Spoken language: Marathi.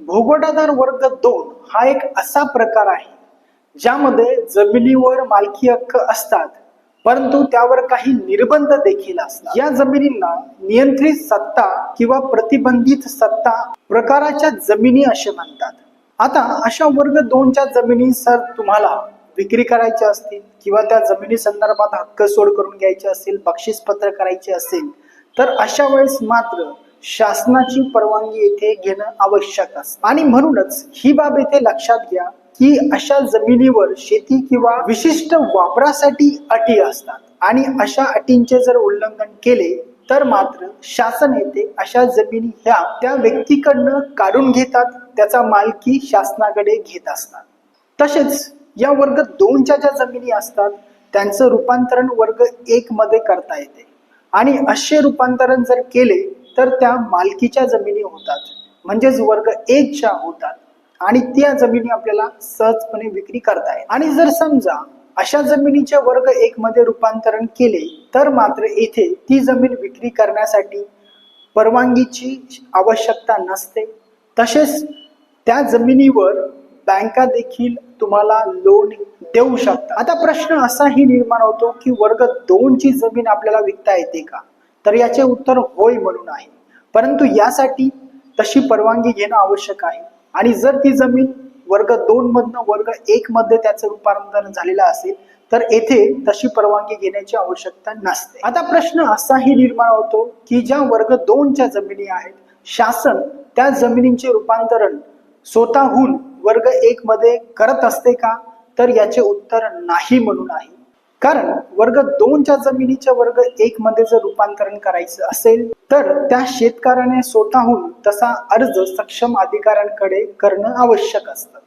भूगोटाधार वर्ग दोन हा एक असा प्रकार आहे ज्यामध्ये जमिनीवर मालकी हक्क असतात परंतु त्यावर काही निर्बंध देखील असतात. या जमिनींना नियंत्रित सत्ता किंवा प्रतिबंधित सत्ता प्रकाराच्या जमिनी असे म्हणतात. आता अशा वर्ग दोनच्या जमिनी सर तुम्हाला विक्री करायची असतील किंवा त्या जमिनी संदर्भात हक्क सोड करून घ्यायचे असेल बक्षीस पत्र करायचे असेल तर अशा वेळेस मात्र शासनाची परवानगी येथे घेणं आवश्यक असतं आणि म्हणूनच ही बाब येथे लक्षात घ्या की अशा जमिनीवर शेती किंवा विशिष्ट वापरासाठी अटी असतात. आणि अशा अटींचे जर उल्लंघन केले तर मात्र शासन येते अशा जमिनी ह्या त्या व्यक्तीकडनं काढून घेतात त्याचा मालकी शासनाकडे घेत असतात. तसेच या वर्ग दोनच्या ज्या जमिनी असतात त्यांचं रूपांतरण वर्ग एक मध्ये करता येते. आणि असे रूपांतरण जर केले तर त्या मालकीच्या जमिनी होतात. म्हणजेच वर्ग एकच्या होतात. आणि त्या जमिनी आपल्याला सहजपणे विक्री करता येतात. आणि जर समजा अशा जमिनीचे वर्ग एक मध्ये रूपांतरण केले तर मात्र येथे ती जमीन विक्री करण्यासाठी परवानगीची आवश्यकता नसते. तसेच त्या जमिनीवर बँका देखील तुम्हाला लोन देऊ शकतात. आता प्रश्न असाही निर्माण होतो की वर्ग दोनची जमीन आपल्याला विकता येते का? तर याचे उत्तर होय म्हणून आहे. परंतु यासाठी तशी परवानगी घेणं आवश्यक आहे. आणि जर ती जमीन वर्ग दोन मधनं वर्ग एक मध्ये त्याचं रूपांतरण झालेलं असेल तर येथे तशी परवानगी घेण्याची आवश्यकता नसते. आता प्रश्न असाही निर्माण होतो की ज्या वर्ग दोनच्या जमिनी आहेत शासन त्या जमिनींचे रूपांतरण स्वतःहून वर्ग एक मध्ये करत असते का? तर याचे उत्तर नाही म्हणून आहे. कारण वर्ग दोनच्या जमिनीच्या वर्ग एक मध्ये जर रूपांतरण करायचं असेल तर त्या शेतकऱ्याने स्वतःहून तसा अर्ज सक्षम अधिकाऱ्यांकडे करणं आवश्यक असतं.